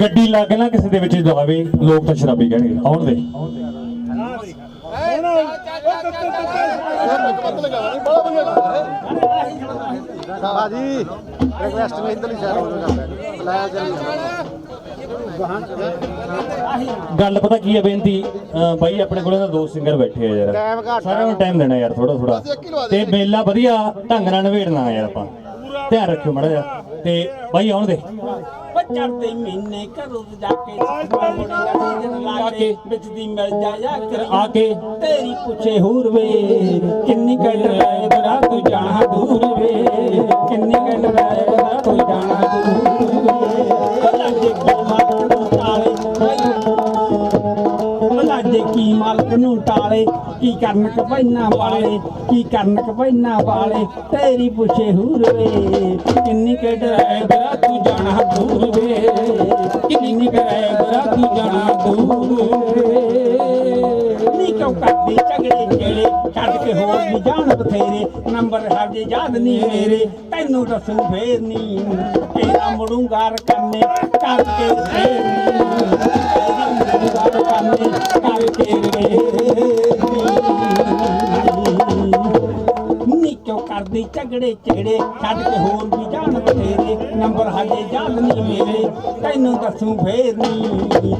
ਗੱਡੀ ਲੱਗ ਨਾ ਕਿਸੇ ਦੇ ਵਿੱਚ ਜਾਵੇ ਲੋਕ ਤਾਂ ਸ਼ਰਾਬੀ ਕਹਿਣਗੇ। ਆਉਣ ਦੇ। ਬਾਜੀ ਰਿਕਵੈਸਟ ਨਹੀਂ ਇਧਰਲੀ ਸਾਈਡ ਹੋ ਜਾਓ ਲੈ ਚੱਲੀ। ਗੱਲ ਪਤਾ ਕੀ ਹੈ ਬੇਨਤੀ? ਅਹ ਬਾਈ ਆਪਣੇ ਕੋਲੇ ਤਾਂ ਦੋ ਸਿੰਗਰ ਬੈਠੇ ਆ ਯਾਰ। Time ਘੱਟ ਸਾਰਿਆਂ ਨੂੰ ਟਾਈਮ ਦੇਣਾ ਯਾਰ ਥੋੜਾ ਥੋੜਾ। ਤੇ ਮੇਲਾ ਵਧੀਆ ਢੰਗ ਨਾਲ ਨਵੇੜਨਾ ਯਾਰ ਆਪਾਂ। ਧਿਆਨ ਰੱਖਿਓ ਮੜਾ ਜਾ ਤੇ ਬਾਈ ਆਉਣ ਦੇ। ਚੜਦੇ ਮਹੀਨੇ ਘਰੋਂ ਜਾ ਕੇ ਲਾ ਕੇ। ਵਿੱਚ ਦੀ ਮਿਲ ਜਾਇਆ ਕਰ ਆ ਕੇ। ਤੇਰੀ ਪੁੱਛੇ ਹੂਰ ਵੇ ਕਿੰਨੀ ਕੱਢ ਲੈ ਬਰਾ ਤੂੰ ਜਾਣਾ ਦੂਰ ਵੇ। ਕਿੰਨੀ ਕੱਢ ਲੈ ਨੂੰ ਟਾਲੇ, ਕੀ ਕਰਨ ਕਪੈਨਾ ਵਾਲੇ, ਕੀ ਕਰਨ ਕਪੈਨਾ ਵਾਲੇ, ਤੇਰੀ ਪੁੱਛੇ ਹੂਰ ਵੇ। ਕਿੰਨੀ ਕੱਢ ਲੈ ਤੂੰ ਜਾਣਾ ਦੂਰ ਵੇ। ਕਿੰਨੀ ਕਰੇ ਬਰਾ ਤੂੰ ਜਾਣਾ ਦੂਰ ਵੇ। ਨੀ ਕਿਉਂ ਕਰਦੀ ਝਗੜੇ ਜਿਹੜੇ ਛੱਡ ਕੇ ਹੋਰ ਵੀ ਜਾਣ ਬਥੇਰੇ। ਨੰਬਰ ਹਜੇ ਯਾਦ ਨਹੀਂ ਮੇਰੇ। ਤੈਨੂੰ ਦੱਸੂ ਫੇਰ ਨਹੀਂ ਤੇਰਾ ਮੁੜੂੰਗਾ ਰਕਨੇ ਕਰਕੇ ਫੇਰ ਨਹੀਂ ਕਿਉਂ ਝਗੜੇ ਝਗੜੇ ਛੱਡ ਕੇ ਹੋਰ ਵੀ ਜਾਣ ਬਥੇਰੇ। ਨੰਬਰ ਹਜੇ ਯਾਦ ਨਹੀਂ ਮੇਰੇ। ਤੈਨੂੰ ਦੱਸੂ ਫੇਰ ਨਹੀਂ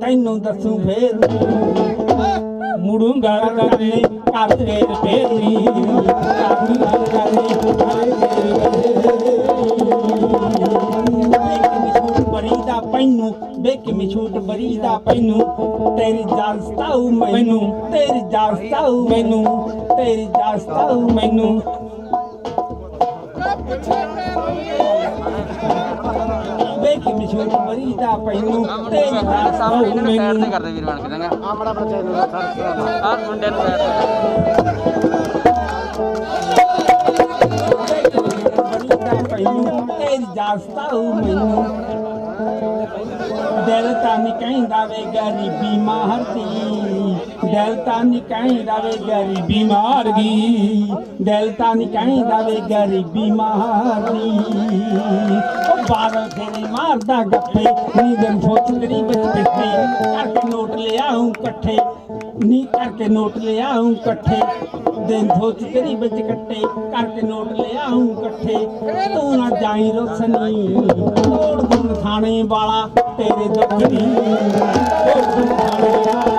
ਤੈਨੂੰ ਦੱਸੂ ਫੇਰ ਨਹੀਂ ਮੁੜੂੰਗਾ ਕਰਨੇ, ਕਰ ਫੇਰ ਫੇਰ ਨਹੀਂ ਕਰੂੰਗਾ ਕਰਨੇ ਬਰੀ ਦਾ ਪੈਨੂੰ ਮੀ ਛੂਟ ਬਰੀ ਦਾ ਪੈਨੂੰ ਤੇਰੀ ਜਾਨ ਸਤਾਉ ਮੈਨੂੰ ਤੇਰੀ ਜਾਨ ਸਤਾਉ ਮੈਨੂੰ ਤੇਰੀ ਜਾਨ ਸਤਾਉ ਮੈਨੂੰ। ਵੇਖ ਮੀ ਛੂਟ ਬਰੀ ਦਾ ਪੈਨੂੰ ਤੇਰੀ ਜਾਨ ਸਤਾਉ ਸਾਹਮਣੇ ਇਹਨਾਂ ਨੂੰ ਸਾਈਡ ਤੇ ਕਰਦੇ ਵੀਰ ਬਣ ਕੇ ਚੰਗਾ। ਆਮੜਾ ਬੱਚੇ ਨੂੰ ਆਹ ਮੁੰਡੇ ਨੂੰ ਸਾਈਡ ਤੇ ਤੇਰੀ ਜਾਸਤਾ ਹੂੰ ਮੈਨੂੰ। ਦਿਲ ਤਾਂ ਨਹੀਂ ਕਹਿੰਦਾ ਵੇ ਗਰੀਬੀ ਮਾਰਦੀ ਦਿਲ ਤਾਂ ਨਹੀਂ ਕਹਿੰਦਾ ਵੇ ਗਰੀਬੀ ਮਾਰ ਗਈ ਦਿਲ ਤਾਂ ਨਹੀਂ ਕਹਿੰਦਾ ਵੇ ਗਰੀਬੀ ਮਾਰਦੀ ਉਹ ਬਾਦਲ ਫੇਰੇ ਮਾਰਦਾ ਗੱਪੇ ਨੀ ਦਿਨ ਸੋਚ ਤੇਰੀ ਵਿੱਚ ਪਿੱਛੇ ਕਰਕੇ ਨੋਟ ਲਿਆਉਂ ਇਕੱਠੇ, ਨੀ ਕਰਕੇ ਨੋਟ ਲਿਆਉਂ ਇਕੱਠੇ। ਦਿਨ ਸੋਚ ਤੇਰੀ ਵਿੱਚ ਕੱਟੇ, ਕਰਕੇ ਨੋਟ ਲਿਆਉਂ ਇਕੱਠੇ। ਤੂੰ ਨਾ ਜਾਈ ਰੋਸਨੀ। ਸੁਲਥਾਣੇ ਵਾਲਾ ਤੇਰੇ ਦੁੱਖ ਦੀ ਉਹ ਸੁਲਥਾਣੇ ਵਾਲਾ?